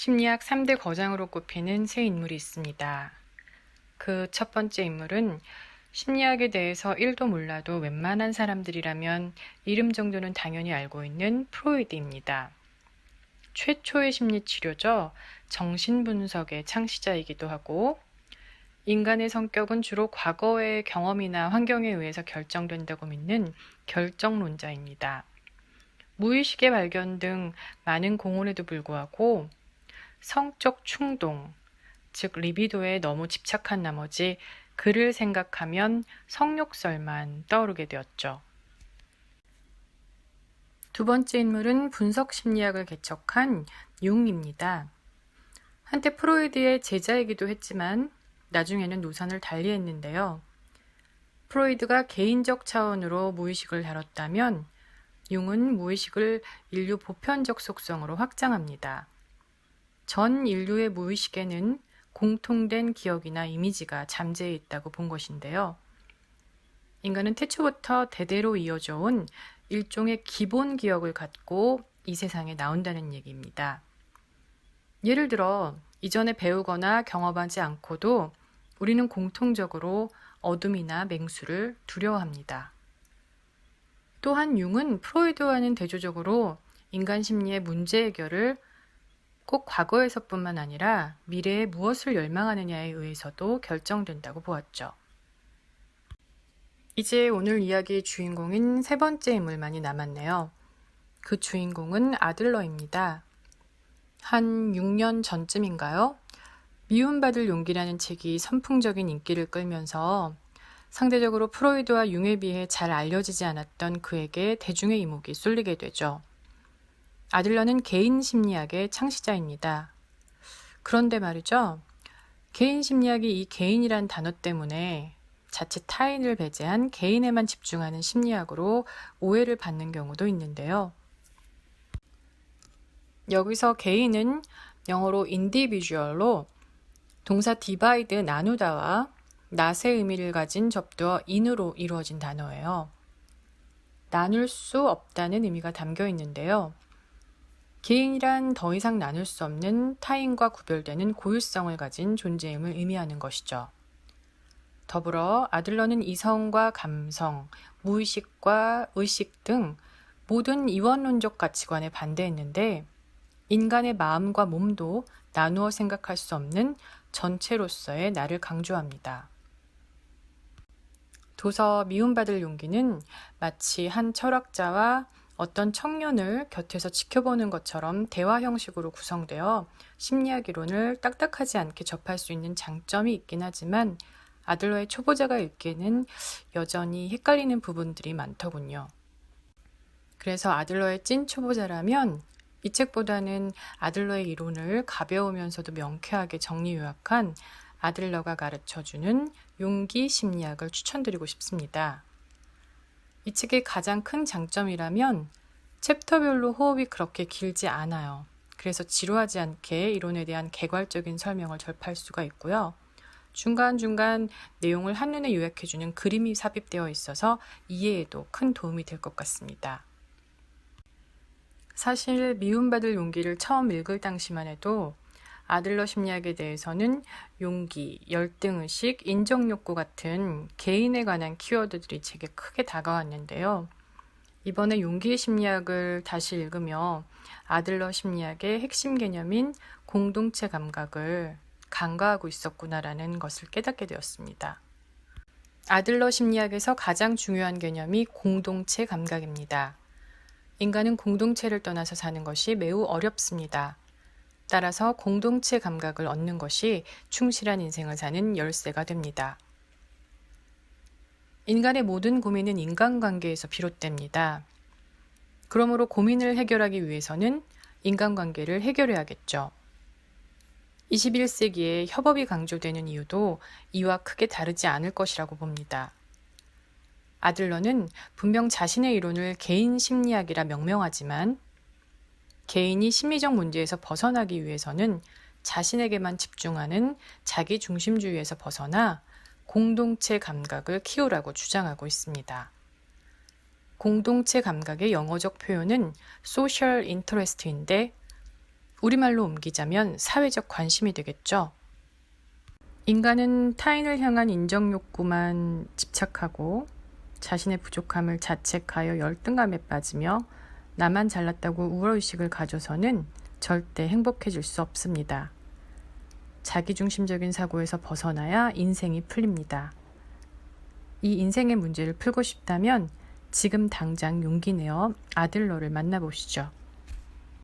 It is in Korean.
심리학 3대 거장으로 꼽히는 세 인물이 있습니다. 그 첫 번째 인물은 심리학에 대해서 1도 몰라도 웬만한 사람들이라면 이름 정도는 당연히 알고 있는 프로이드입니다. 최초의 심리 치료죠. 정신분석의 창시자이기도 하고, 인간의 성격은 주로 과거의 경험이나 환경에 의해서 결정된다고 믿는 결정론자입니다. 무의식의 발견 등 많은 공헌에도 불구하고 성적 충동, 즉 리비도에 너무 집착한 나머지 그를 생각하면 성욕설만 떠오르게 되었죠. 두 번째 인물은 분석 심리학을 개척한 융입니다. 한때 프로이드의 제자이기도 했지만 나중에는 노선을 달리했는데요. 프로이드가 개인적 차원으로 무의식을 다뤘다면 융은 무의식을 인류 보편적 속성으로 확장합니다. 전 인류의 무의식에는 공통된 기억이나 이미지가 잠재해 있다고 본 것인데요. 인간은 태초부터 대대로 이어져 온 일종의 기본 기억을 갖고 이 세상에 나온다는 얘기입니다. 예를 들어, 이전에 배우거나 경험하지 않고도 우리는 공통적으로 어둠이나 맹수를 두려워합니다. 또한 융은 프로이드와는 대조적으로 인간 심리의 문제 해결을 꼭 과거에서뿐만 아니라 미래에 무엇을 열망하느냐에 의해서도 결정된다고 보았죠. 이제 오늘 이야기의 주인공인 세 번째 인물만이 남았네요. 그 주인공은 아들러입니다. 한 6년 전쯤인가요? 미움받을 용기라는 책이 선풍적인 인기를 끌면서 상대적으로 프로이드와 융에 비해 잘 알려지지 않았던 그에게 대중의 이목이 쏠리게 되죠. 아들러는 개인 심리학의 창시자입니다. 그런데 말이죠. 개인 심리학이 이 개인이란 단어 때문에 자칫 타인을 배제한 개인에만 집중하는 심리학으로 오해를 받는 경우도 있는데요. 여기서 개인은 영어로 individual로 동사 디바이드 나누다와 낫의 의미를 가진 접두어 in으로 이루어진 단어예요. 나눌 수 없다는 의미가 담겨 있는데요. 개인이란 더 이상 나눌 수 없는 타인과 구별되는 고유성을 가진 존재임을 의미하는 것이죠. 더불어 아들러는 이성과 감성, 무의식과 의식 등 모든 이원론적 가치관에 반대했는데 인간의 마음과 몸도 나누어 생각할 수 없는 전체로서의 나를 강조합니다. 도서 미움받을 용기는 마치 한 철학자와 어떤 청년을 곁에서 지켜보는 것처럼 대화 형식으로 구성되어 심리학 이론을 딱딱하지 않게 접할 수 있는 장점이 있긴 하지만 아들러의 초보자가 읽기에는 여전히 헷갈리는 부분들이 많더군요. 그래서 아들러의 찐 초보자라면 이 책보다는 아들러의 이론을 가벼우면서도 명쾌하게 정리 요약한 아들러가 가르쳐주는 용기 심리학을 추천드리고 싶습니다. 이 책의 가장 큰 장점이라면 챕터별로 호흡이 그렇게 길지 않아요. 그래서 지루하지 않게 이론에 대한 개괄적인 설명을 접할 수가 있고요. 중간중간 내용을 한눈에 요약해주는 그림이 삽입되어 있어서 이해에도 큰 도움이 될 것 같습니다. 사실 미움받을 용기를 처음 읽을 당시만 해도 아들러 심리학에 대해서는 용기, 열등의식, 인정욕구 같은 개인에 관한 키워드들이 제게 크게 다가왔는데요. 이번에 용기의 심리학을 다시 읽으며 아들러 심리학의 핵심 개념인 공동체 감각을 간과하고 있었구나라는 것을 깨닫게 되었습니다. 아들러 심리학에서 가장 중요한 개념이 공동체 감각입니다. 인간은 공동체를 떠나서 사는 것이 매우 어렵습니다. 따라서 공동체 감각을 얻는 것이 충실한 인생을 사는 열쇠가 됩니다. 인간의 모든 고민은 인간관계에서 비롯됩니다. 그러므로 고민을 해결하기 위해서는 인간관계를 해결해야겠죠. 21세기에 협업이 강조되는 이유도 이와 크게 다르지 않을 것이라고 봅니다. 아들러는 분명 자신의 이론을 개인 심리학이라 명명하지만 개인이 심리적 문제에서 벗어나기 위해서는 자신에게만 집중하는 자기 중심주의에서 벗어나 공동체 감각을 키우라고 주장하고 있습니다. 공동체 감각의 영어적 표현은 social interest인데 우리말로 옮기자면 사회적 관심이 되겠죠. 인간은 타인을 향한 인정 욕구만 집착하고 자신의 부족함을 자책하여 열등감에 빠지며 나만 잘났다고 우월의식을 가져서는 절대 행복해질 수 없습니다. 자기중심적인 사고에서 벗어나야 인생이 풀립니다. 이 인생의 문제를 풀고 싶다면 지금 당장 용기 내어 아들러를 만나보시죠.